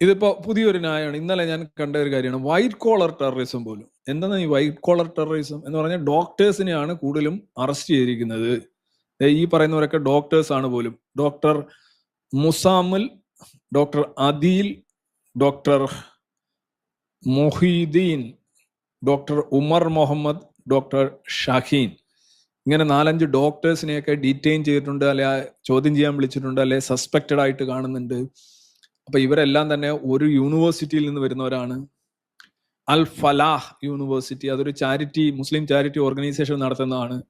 ഇതിപ്പോ പുതിയൊരു ന്യായമാണ്. ഇന്നലെ ഞാൻ കണ്ട ഒരു കാര്യമാണ്. വൈറ്റ് കോളർ ടെററിസം പോലും. എന്താണ് ഈ വൈറ്റ് കോളർ ടെററിസം എന്ന് പറഞ്ഞാൽ ഡോക്ടേഴ്സിനെയാണ് കൂടുതലും അറസ്റ്റ് ചെയ്തിരിക്കുന്നത്. ഈ പറയുന്നവരൊക്കെ ഡോക്ടേഴ്സ് ആണ് പോലും. Doctor Muzammil doctor Adeel doctor Mohiuddin doctor Umar Muhammad doctor Shaheen. ഇങ്ങനെ നാലഞ്ച് ഡോക്ടേഴ്സിനെയൊക്കെ ഡീറ്റെയിൻ ചെയ്തിട്ടുണ്ട് അല്ലെ ചോദ്യം ചെയ്യാൻ വിളിച്ചിട്ടുണ്ട് അല്ലെ സസ്പെക്റ്റഡ് ആയിട്ട് കാണുന്നുണ്ട്. അപ്പൊ ഇവരെല്ലാം തന്നെ ഒരു യൂണിവേഴ്സിറ്റിയിൽ നിന്ന് വരുന്നവരാണ്. അൽ ഫലാഹ് യൂണിവേഴ്സിറ്റി അതൊരു ചാരിറ്റി മുസ്ലിം ചാരിറ്റി ഓർഗനൈസേഷൻ നടത്തുന്നതാണ്.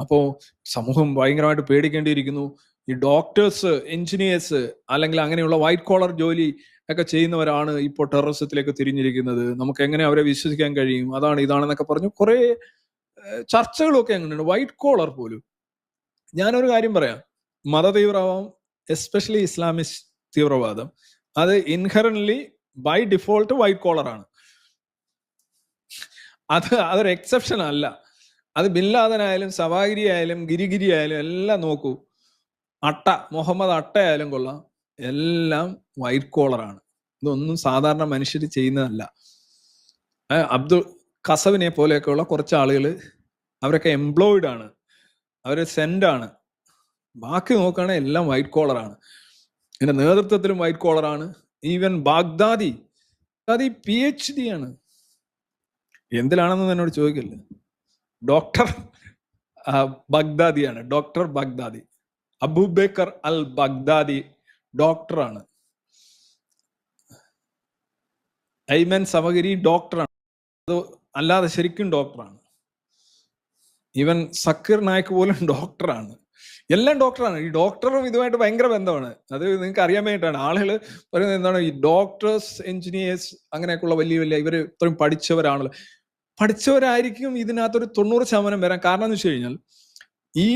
അപ്പോ സമൂഹം ഭയങ്കരമായിട്ട് പേടിക്കേണ്ടിയിരിക്കുന്നു. ഈ ഡോക്ടേഴ്സ് എഞ്ചിനീയേഴ്സ് അല്ലെങ്കിൽ അങ്ങനെയുള്ള വൈറ്റ് കോളർ ജോലി ഒക്കെ ചെയ്യുന്നവരാണ് ഇപ്പോൾ ടെററിസത്തിലേക്ക് തിരിഞ്ഞിരിക്കുന്നത്. നമുക്ക് എങ്ങനെ അവരെ വിശ്വസിക്കാൻ കഴിയും? അതാണ് ഇതാണെന്നൊക്കെ പറഞ്ഞു കുറെ ചർച്ചകളൊക്കെ അങ്ങനെയുണ്ട്. വൈറ്റ് കോളർ പോലും. ഞാനൊരു കാര്യം പറയാം. മതതീവ്രവാദം എസ്പെഷ്യലി ഇസ്ലാമിസ്റ്റ് തീവ്രവാദം. അത് inherently by default white collar ആണ്. അത് അതൊരു എക്സെപ്ഷൻ അല്ല. അത് ബില്ലാദനായാലും സവാഗിരി ആയാലും ഗിരിഗിരി ആയാലും എല്ലാം നോക്കൂ. അട്ട മുഹമ്മദ് അട്ട ആയാലും കൊള്ളാം. എല്ലാം വൈറ്റ് കോളറാണ് ഇതൊന്നും സാധാരണ മനുഷ്യർ ചെയ്യുന്നതല്ല. അബ്ദുൾ കസവിനെ പോലെയൊക്കെയുള്ള കുറച്ച് ആളുകൾ അവരൊക്കെ എംപ്ലോയിഡ് ആണ്. അവർ സെൻഡാണ് ബാക്കി നോക്കുകയാണെങ്കിൽ എല്ലാം വൈറ്റ് കോളറാണ് ഇതിന്റെ നേതൃത്വത്തിലും white കോളറാണ് even Baghdadi Baghdadi P H D ആണ്. എന്തിലാണെന്ന് എന്നോട് ചോദിക്കില്ല? Doctor ബഗ്ദാദിയാണ് doctor Baghdadi. Abu Bakr al Baghdadi ഡോക്ടറാണ് ഐമൻ സമഗിരി ഡോക്ടറാണ് അത് അല്ലാതെ ശരിക്കും ഡോക്ടറാണ് ഈവൻ സക്കീർ നായക് പോലും ഡോക്ടറാണ് എല്ലാം ഡോക്ടറാണ്. ഈ ഡോക്ടറും ഇതുമായിട്ട് ഭയങ്കര ബന്ധമാണ്. അത് നിങ്ങൾക്ക് അറിയാൻ വേണ്ടിയിട്ടാണ്. ആളുകൾ പറയുന്നത് എന്താണ്? ഈ ഡോക്ടേഴ്സ് എഞ്ചിനീയേഴ്സ് അങ്ങനെയൊക്കെയുള്ള വലിയ വലിയ ഇവർ ഇത്രയും പഠിച്ചവരാണല്ലോ. പഠിച്ചവരായിരിക്കും ഇതിനകത്തൊരു തൊണ്ണൂറ് ശതമാനം വരാൻ കാരണം എന്ന് വെച്ച് കഴിഞ്ഞാൽ ഈ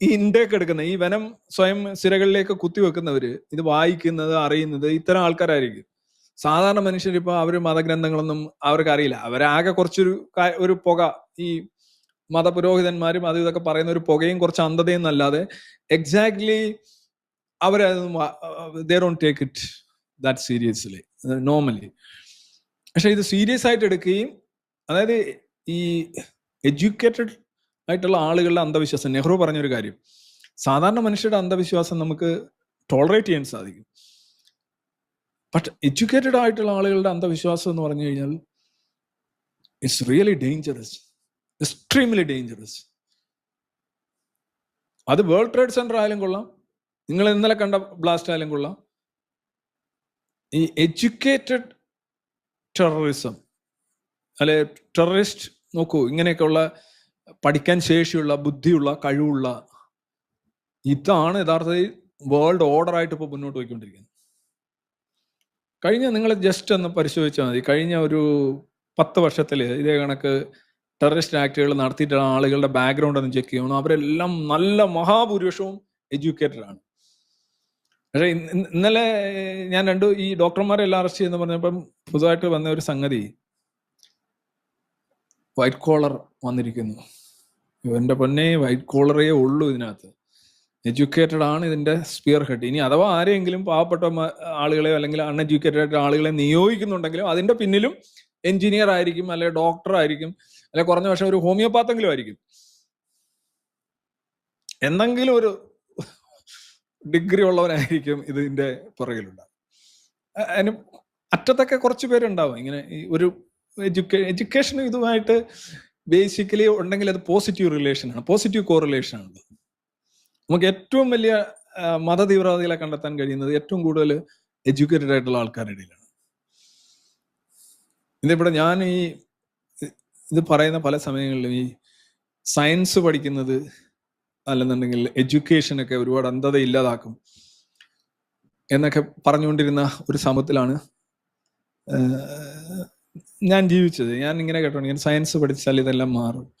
ഈ ഇൻടേക്ക് എടുക്കുന്ന ഈ വനം സ്വയം സിരകളിലേക്ക് കുത്തിവെക്കുന്നവര് ഇത് വായിക്കുന്നത് അറിയുന്നത് ഇത്തരം ആൾക്കാരായിരിക്കും. സാധാരണ മനുഷ്യരിപ്പോൾ അവർ മതഗ്രന്ഥങ്ങളൊന്നും അവർക്ക് അറിയില്ല. അവരാകെ കുറച്ചൊരു ഒരു പുക ഈ മതപുരോഹിതന്മാരും അത് ഇതൊക്കെ പറയുന്ന ഒരു പുകയും കുറച്ച് അന്ധതയും എന്നല്ലാതെ exactly അവരതൊന്നും they don't take it that seriously normally പക്ഷെ ഇത് സീരിയസ് ആയിട്ട് എടുക്കുകയും അതായത് ഈ എഡ്യൂക്കേറ്റഡ് ആയിട്ടുള്ള ആളുകളുടെ അന്ധവിശ്വാസം നെഹ്റു പറഞ്ഞൊരു കാര്യം സാധാരണ മനുഷ്യരുടെ അന്ധവിശ്വാസം നമുക്ക് ടോളറേറ്റ് ചെയ്യാൻ സാധിക്കും. ബട്ട് എഡ്യൂക്കേറ്റഡ് ആയിട്ടുള്ള ആളുകളുടെ അന്ധവിശ്വാസം എന്ന് പറഞ്ഞു കഴിഞ്ഞാൽ it's really dangerous extremely dangerous അത് വേൾഡ് ട്രേഡ് സെന്റർ ആയാലും കൊള്ളാം. നിങ്ങൾ ഇന്നലെ കണ്ട ബ്ലാസ്റ്റ് ആയാലും കൊള്ളാം. ഈ എഡ്യൂക്കേറ്റഡ് ടെററിസം അല്ലെ ടെററിസ്റ്റ് നോക്കൂ ഇങ്ങനെയൊക്കെയുള്ള പഠിക്കാൻ ശേഷിയുള്ള ബുദ്ധിയുള്ള കഴിവുള്ള ഇതാണ് യഥാർത്ഥത്തിൽ വേൾഡ് ഓർഡർ ആയിട്ട് ഇപ്പോൾ മുന്നോട്ട് പോയിക്കൊണ്ടിരിക്കുന്നത്. കഴിഞ്ഞ നിങ്ങൾ ജസ്റ്റ് ഒന്ന് പരിശോധിച്ചാൽ മതി. കഴിഞ്ഞ ഒരു പത്ത് വർഷത്തിൽ ഇതേ കണക്ക് ടെററിസ്റ്റ് ആക്ടുകൾ നടത്തിയിട്ടുള്ള ആളുകളുടെ ബാക്ക്ഗ്രൗണ്ട് ഒന്ന് ചെക്ക് ചെയ്യണം അവരെല്ലാം നല്ല മഹാഭൂരിപക്ഷവും എഡ്യൂക്കേറ്റഡ് ആണ്. പക്ഷേ ഇന്ന് ഇന്ന് ഇന്നലെ ഞാൻ രണ്ടു ഈ ഡോക്ടർമാരെ എല്ലാം അറസ്റ്റ് ചെയ്യുന്ന പറഞ്ഞപ്പം പുതുതായിട്ട് വന്ന ഒരു സംഗതി. വൈറ്റ് കോളർ വന്നിരിക്കുന്നു. ഇവന്റെ പൊന്നെ വൈറ്റ് കോളറേ ഉള്ളൂ ഇതിനകത്ത്. എഡ്യൂക്കേറ്റഡ് ആണ് ഇതിന്റെ സ്പിയർ ഹെഡ് ഇനി അഥവാ ആരെങ്കിലും പാവപ്പെട്ട ആളുകളെ അല്ലെങ്കിൽ അൺഎഡ്യൂക്കേറ്റഡ് ആയിട്ട് ആളുകളെ നിയോഗിക്കുന്നുണ്ടെങ്കിലും അതിന്റെ പിന്നിലും എഞ്ചിനീയർ ആയിരിക്കും അല്ലെ ഡോക്ടർ ആയിരിക്കും അല്ലെ കുറഞ്ഞ പക്ഷെ ഒരു ഹോമിയോപാത്തെങ്കിലും ആയിരിക്കും. എന്തെങ്കിലും ഒരു ഡിഗ്രി ഉള്ളവനായിരിക്കും ഇതിന്റെ പുറകിലുണ്ടാവും അതിന് അറ്റത്തൊക്കെ കുറച്ച് പേരുണ്ടാവും. ഇങ്ങനെ ഒരു എഡ്യൂക്കേ ഇതുമായിട്ട് ബേസിക്കലി ഉണ്ടെങ്കിൽ അത് പോസിറ്റീവ് റിലേഷൻ ആണ്. പോസിറ്റീവ് കോറിലേഷൻ ആണ്. നമുക്ക് ഏറ്റവും വലിയ മതതീവ്രവാദികളെ കണ്ടെത്താൻ കഴിയുന്നത് ഏറ്റവും കൂടുതൽ എഡ്യൂക്കേറ്റഡ് ആയിട്ടുള്ള ആൾക്കാരുടെ ഇടയിലാണ്. ഇതിവിടെ ഞാൻ ഈ ഇത് പറയുന്ന പല സമയങ്ങളിലും ഈ സയൻസ് പഠിക്കുന്നത് അല്ലെന്നുണ്ടെങ്കിൽ എഡ്യൂക്കേഷനൊക്കെ ഒരുപാട് അന്ധത ഇല്ലാതാക്കും എന്നൊക്കെ പറഞ്ഞുകൊണ്ടിരുന്ന ഒരു സമൂഹത്തിലാണ് ഞാൻ ജീവിച്ചത്. ഞാൻ ഇങ്ങനെ കേട്ടോ ഞാൻ സയൻസ് പഠിച്ചാൽ ഇതെല്ലാം മാറും.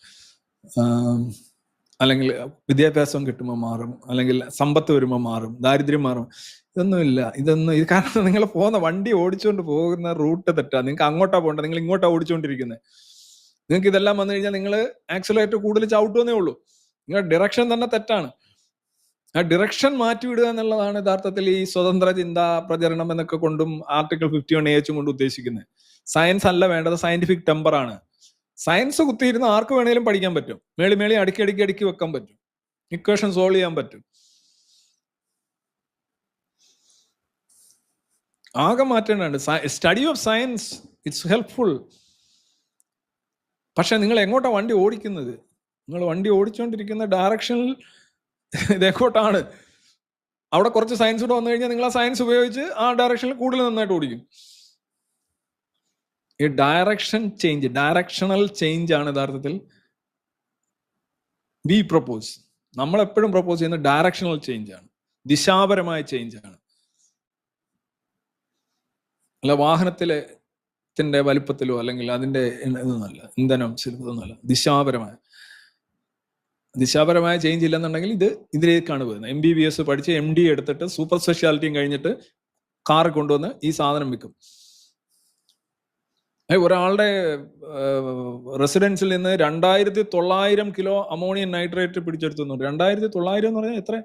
അല്ലെങ്കിൽ വിദ്യാഭ്യാസം കിട്ടുമ്പോൾ മാറും. അല്ലെങ്കിൽ സമ്പത്ത് വരുമ്പോൾ മാറും. ദാരിദ്ര്യം മാറും. ഇതൊന്നുമില്ല. ഇതൊന്നും ഇത് കാരണം നിങ്ങൾ പോകുന്ന വണ്ടി ഓടിച്ചുകൊണ്ട് പോകുന്ന റൂട്ട് തെറ്റാ. നിങ്ങൾക്ക് അങ്ങോട്ടാ പോകേണ്ടത്. നിങ്ങൾ ഇങ്ങോട്ടാ ഓടിച്ചുകൊണ്ടിരിക്കുന്നത് നിങ്ങൾക്ക് ഇതെല്ലാം വന്നു കഴിഞ്ഞാൽ നിങ്ങൾ ആക്സിലേറ്റർ കൂടുതൽ ചവിട്ടുവന്നേ ഉള്ളൂ. നിങ്ങളുടെ ഡിറക്ഷൻ തന്നെ തെറ്റാണ്. ആ ഡിറക്ഷൻ മാറ്റിവിടുക എന്നുള്ളതാണ് യഥാർത്ഥത്തിൽ ഈ സ്വതന്ത്ര ചിന്ത പ്രചരണം എന്നൊക്കെ കൊണ്ടും ആർട്ടിക്കിൾ ഫിഫ്റ്റി വൺ എച്ചും കൊണ്ട് ഉദ്ദേശിക്കുന്നത് സയൻസ് അല്ല വേണ്ടത് സയന്റിഫിക് ടെമ്പർ ആണ്. സയൻസ് കുത്തിയിരുന്ന ആർക്ക് വേണേലും പഠിക്കാൻ പറ്റും. മേളി മേളി അടുക്കി അടുക്കി അടുക്കി വെക്കാൻ പറ്റും. ഇക്വേഷൻ സോൾവ് ചെയ്യാൻ പറ്റും. ആകെ മാറ്റേണ്ടത് study of science it's helpful പക്ഷെ നിങ്ങൾ എങ്ങോട്ടാണ് വണ്ടി ഓടിക്കുന്നത്? നിങ്ങൾ വണ്ടി ഓടിച്ചുകൊണ്ടിരിക്കുന്ന ഡയറക്ഷനിൽ ഇതെങ്ങോട്ടാണ് അവിടെ കുറച്ച് സയൻസ് കൂടെ വന്നു കഴിഞ്ഞാൽ നിങ്ങൾ ആ സയൻസ് ഉപയോഗിച്ച് ആ ഡയറക്ഷനിൽ കൂടുതൽ നന്നായിട്ട് ഓടിക്കും. ഈ ഡയറക്ഷൻ ചേഞ്ച് ഡയറക്ഷണൽ ചേഞ്ച് ആണ് യഥാർത്ഥത്തിൽ വി പ്രപ്പോസ് നമ്മൾ എപ്പോഴും പ്രപ്പോസ് ചെയ്യുന്ന ഡയറക്ഷണൽ ചേഞ്ച് ആണ്. ദിശാപരമായ ചേഞ്ച് ആണ്. അല്ല വാഹനത്തിലെ ത്തിന്റെ വലിപ്പത്തിലോ അല്ലെങ്കിൽ അതിന്റെ ഇതൊന്നുമല്ല ഇന്ധനം ചെലുപ്പതൊന്നുമല്ല ദിശാപരമായ ദിശാപരമായ ചേഞ്ച് ഇല്ലെന്നുണ്ടെങ്കിൽ ഇത് ഇതിലേക്കാണ് പോകുന്നത്. എം ബി ബി എസ് പഠിച്ച് എം ഡി എടുത്തിട്ട് സൂപ്പർ സ്പെഷ്യാലിറ്റിയും കഴിഞ്ഞിട്ട് കാർ കൊണ്ടുവന്ന് ഈ സാധനം വിൽക്കും. ഒരാളുടെ റെസിഡൻസിൽ നിന്ന് രണ്ടായിരത്തി തൊള്ളായിരം കിലോ അമോണിയം നൈട്രേറ്റ് പിടിച്ചെടുത്തുന്നുണ്ട്. രണ്ടായിരത്തി തൊള്ളായിരം എന്ന് പറഞ്ഞാൽ എത്ര?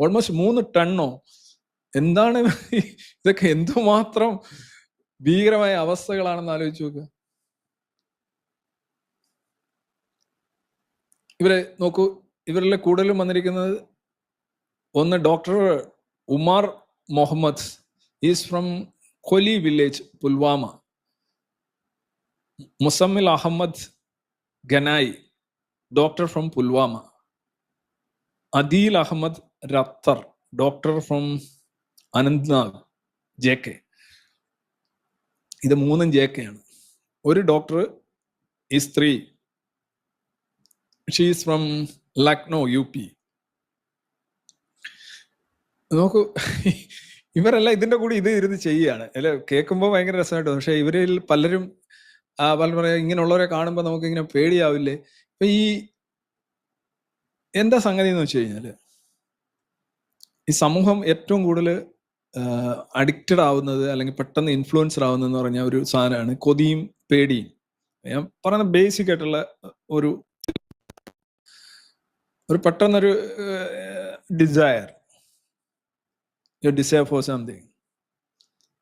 ഓൾമോസ്റ്റ് മൂന്ന് ടണ്ണോ എന്താണ് ഇതൊക്കെ? എന്തുമാത്രം ഭീകരമായ അവസ്ഥകളാണെന്ന് ആലോചിച്ച് നോക്കുക ഇവരെ നോക്കൂ ഇവരിലെ കൂടുതലും വന്നിരിക്കുന്നത് ഒന്ന് doctor Umar Mohammad. Is from Koli village Pulwama Muzammil Ahmed Ganai doctor from Pulwama Adeel Ahmed Rather doctor from Anantnag J K ഇത് മൂന്നും ജെ കെ ആണ്. ഒരു ഡോക്ടർ ഈ സ്ത്രീ she's from Lucknow U P നോക്കൂ ഇവരല്ല ഇതിന്റെ കൂടി ഇത് ഇരുന്ന് ചെയ്യുകയാണ്. അല്ലെ കേൾക്കുമ്പോൾ ഭയങ്കര രസമായിട്ട് പക്ഷേ ഇവരിൽ പലരും പല പറയാ ഇങ്ങനെയുള്ളവരെ കാണുമ്പോൾ നമുക്ക് ഇങ്ങനെ പേടിയാവില്ലേ? ഇപ്പൊ ഈ എന്താ സംഗതി എന്ന് വെച്ച് കഴിഞ്ഞാൽ ഈ സമൂഹം ഏറ്റവും കൂടുതൽ അഡിക്റ്റഡ് ആവുന്നത് അല്ലെങ്കിൽ പെട്ടെന്ന് ഇൻഫ്ലുവൻസർ ആവുന്നത് എന്ന് പറഞ്ഞ ഒരു സാധനമാണ് കൊതിയും പേടിയും. ഞാൻ പറയുന്ന ബേസിക് ആയിട്ടുള്ള ഒരു ഒരു പെട്ടെന്നൊരു ഡിസയർ ഡിസയർ ഫോർ സംതിങ്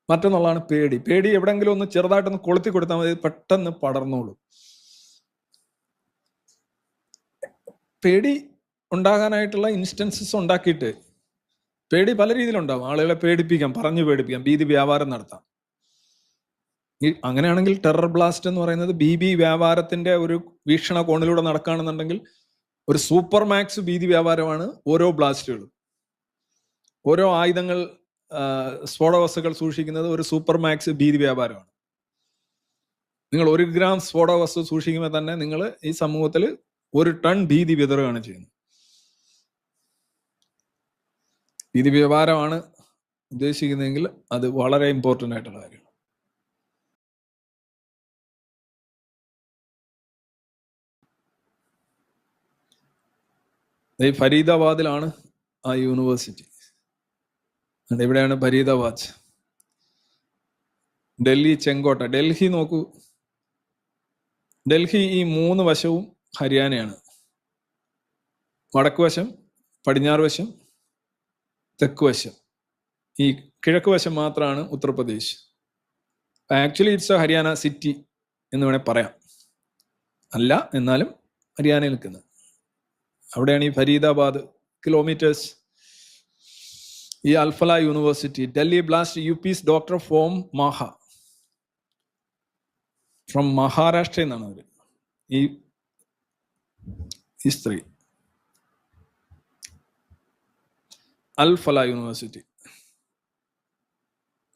മറ്റൊന്നുള്ളതാണ് പേടി. പേടി എവിടെങ്കിലും ഒന്ന് ചെറുതായിട്ടൊന്ന് കൊളുത്തി കൊടുത്താൽ മതി പെട്ടെന്ന് പടർന്നോളും. പേടി ഉണ്ടാകാനായിട്ടുള്ള ഇൻസ്റ്റൻസസ് ഉണ്ടാക്കിയിട്ട് പേടി പല രീതിയിലുണ്ടാവും. ആളുകളെ പേടിപ്പിക്കാം പറഞ്ഞു പേടിപ്പിക്കാം ഭീതി വ്യാപാരം നടത്താം. ഈ അങ്ങനെയാണെങ്കിൽ ടെറർ ബ്ലാസ്റ്റ് എന്ന് പറയുന്നത് ബി ബി വ്യാപാരത്തിന്റെ ഒരു വീക്ഷണ കോണിലൂടെ നടക്കുകയാണെന്നുണ്ടെങ്കിൽ ഒരു സൂപ്പർ മാക്സ് ഭീതി വ്യാപാരമാണ് ഓരോ ബ്ലാസ്റ്റുകളും. ഓരോ ആയുധങ്ങൾ സ്ഫോടവസ്തുക്കൾ സൂക്ഷിക്കുന്നത് ഒരു സൂപ്പർ മാക്സ് ഭീതി വ്യാപാരമാണ്. നിങ്ങൾ ഒരു ഗ്രാം സ്ഫോടവസ്തു സൂക്ഷിക്കുമ്പോൾ തന്നെ നിങ്ങൾ ഈ സമൂഹത്തിൽ ഒരു ടൺ ഭീതി വിതറുകയാണ് ചെയ്യുന്നത്. ഭീതി വ്യാപാരമാണ് ഉദ്ദേശിക്കുന്നതെങ്കിൽ അത് വളരെ ഇമ്പോർട്ടന്റ് ആയിട്ടുള്ള കാര്യമാണ്. ഫരീദാബാദിലാണ് ആ യൂണിവേഴ്സിറ്റി. എവിടെയാണ് ഫരീദാബാദ്? ഡൽഹി ചെങ്കോട്ട. ഡൽഹി നോക്കൂ. ഡൽഹി ഈ മൂന്ന് വശവും ഹരിയാനയാണ്. വടക്ക് വശം പടിഞ്ഞാറ് വശം തെക്ക് വശം ഈ കിഴക്ക് വശം മാത്രമാണ് Uttar Pradesh. Actually it's a Haryana city എന്ന് വേണേൽ പറയാം. അല്ല എന്നാലും ഹരിയാനയിൽ നിൽക്കുന്നത് അവിടെയാണ് ഈ ഫരീദാബാദ് കിലോമീറ്റേഴ്സ് ഈ അൽഫല യൂണിവേഴ്സിറ്റി ഡൽഹി ബ്ലാസ്റ്റ് യു പിസ് ഡോക്ടർ ഫോം മാഹ ഫ്രം മഹാരാഷ്ട്രയിൽ നിന്നാണ് അവർ ഈ സ്ത്രീ. Al Falah university.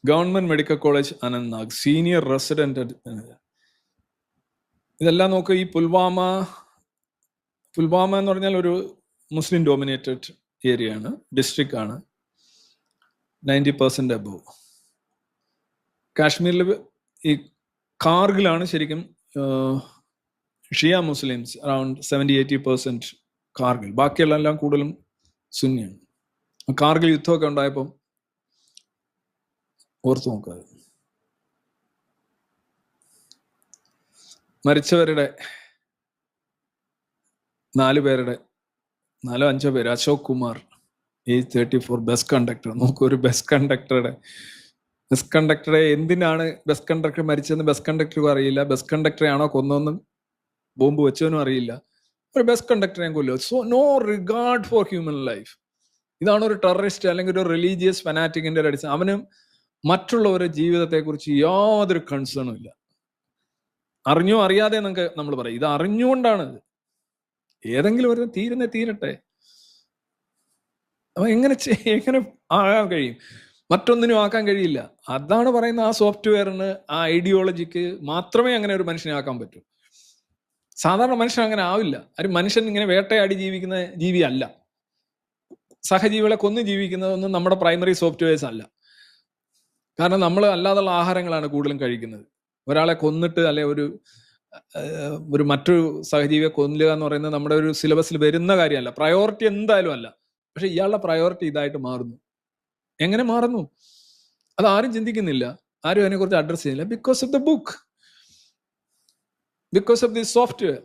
Government medical college Anantnag senior resident ഇതെല്ലാം നോക്ക് ഈ പുൽവാമ പുൽവാമ എന്ന് പറഞ്ഞാൽ ഒരു മുസ്ലിം ഡോമിനേറ്റഡ് ഏരിയ ആണ് ഡിസ്ട്രിക്റ്റ് ആണ്. നയന്റി പെർസെന്റ് അബവ് കാശ്മീരിൽ ഈ കാർഗിലാണ് ശരിക്കും Shia Muslims around seventy eighty percent Kargil. ബാക്കിയുള്ള എല്ലാം കൂടുതലും സുന്നിയാണ്. കാർഗിൽ യുദ്ധമൊക്കെ ഉണ്ടായപ്പം ഓർത്തു നോക്കുക മരിച്ചവരുടെ നാല് പേരുടെ നാലോ അഞ്ചോ പേര് അശോക് കുമാർ ഈ തേർട്ടി ഫോർ ബസ് കണ്ടക്ടർ നമുക്ക് ഒരു ബസ് കണ്ടക്ടറുടെ ബസ് കണ്ടക്ടറെ എന്തിനാണ് ബസ് കണ്ടക്ടർ മരിച്ചതെന്ന് ബസ് കണ്ടക്ടർക്കും അറിയില്ല. ബസ് കണ്ടക്ടറെ ആണോ കൊന്നതെന്ന് ബോംബ് വെച്ചവനും അറിയില്ല. ഒരു ബസ് കണ്ടക്ടറെ കൊല്ലോ so no regard for human life ഇതാണ് ഒരു ടെററിസ്റ്റ് അല്ലെങ്കിൽ ഒരു റിലീജിയസ് ഫനാറ്റിക്കിന്റെ ഒരു അടിസ്ഥാനം. അവനും മറ്റുള്ളവരുടെ ജീവിതത്തെക്കുറിച്ച് യാതൊരു കൺസേണും ഇല്ല. അറിഞ്ഞോ അറിയാതെ നമുക്ക് നമ്മൾ പറയും. ഇത് അറിഞ്ഞുകൊണ്ടാണ് ഏതെങ്കിലും ഒരു തീരുന്ന തീരട്ടെ. അപ്പൊ എങ്ങനെ എങ്ങനെ ആകാൻ കഴിയും? മറ്റൊന്നിനും ആക്കാൻ കഴിയില്ല. അതാണ് പറയുന്ന ആ സോഫ്റ്റ്വെയറിന് ആ ഐഡിയോളജിക്ക് മാത്രമേ അങ്ങനെ ഒരു മനുഷ്യനെ ആക്കാൻ പറ്റൂ. സാധാരണ മനുഷ്യൻ അങ്ങനെ ആവില്ല. ഒരു മനുഷ്യൻ ഇങ്ങനെ വേട്ടയാടി ജീവിക്കുന്ന ജീവി അല്ല സഹജീവികളെ കൊന്നു ജീവിക്കുന്നതൊന്നും നമ്മുടെ പ്രൈമറി സോഫ്റ്റ്വെയർസ് അല്ല. കാരണം നമ്മൾ അല്ലാതുള്ള ആഹാരങ്ങളാണ് കൂടുതലും കഴിക്കുന്നത്. ഒരാളെ കൊന്നിട്ട് അല്ലെ ഒരു ഒരു മറ്റൊരു സഹജീവിയെ കൊല്ലുക എന്ന് പറയുന്നത് നമ്മുടെ ഒരു സിലബസിൽ വരുന്ന കാര്യമല്ല. പ്രയോറിറ്റി എന്തായാലും അല്ല. പക്ഷെ ഇയാളുടെ പ്രയോറിറ്റി ഇതായിട്ട് മാറുന്നു. എങ്ങനെ മാറുന്നു? അത് ആരും ചിന്തിക്കുന്നില്ല. ആരും അതിനെക്കുറിച്ച് അഡ്രസ്സ് ചെയ്യുന്നില്ല. Because of the book because of the software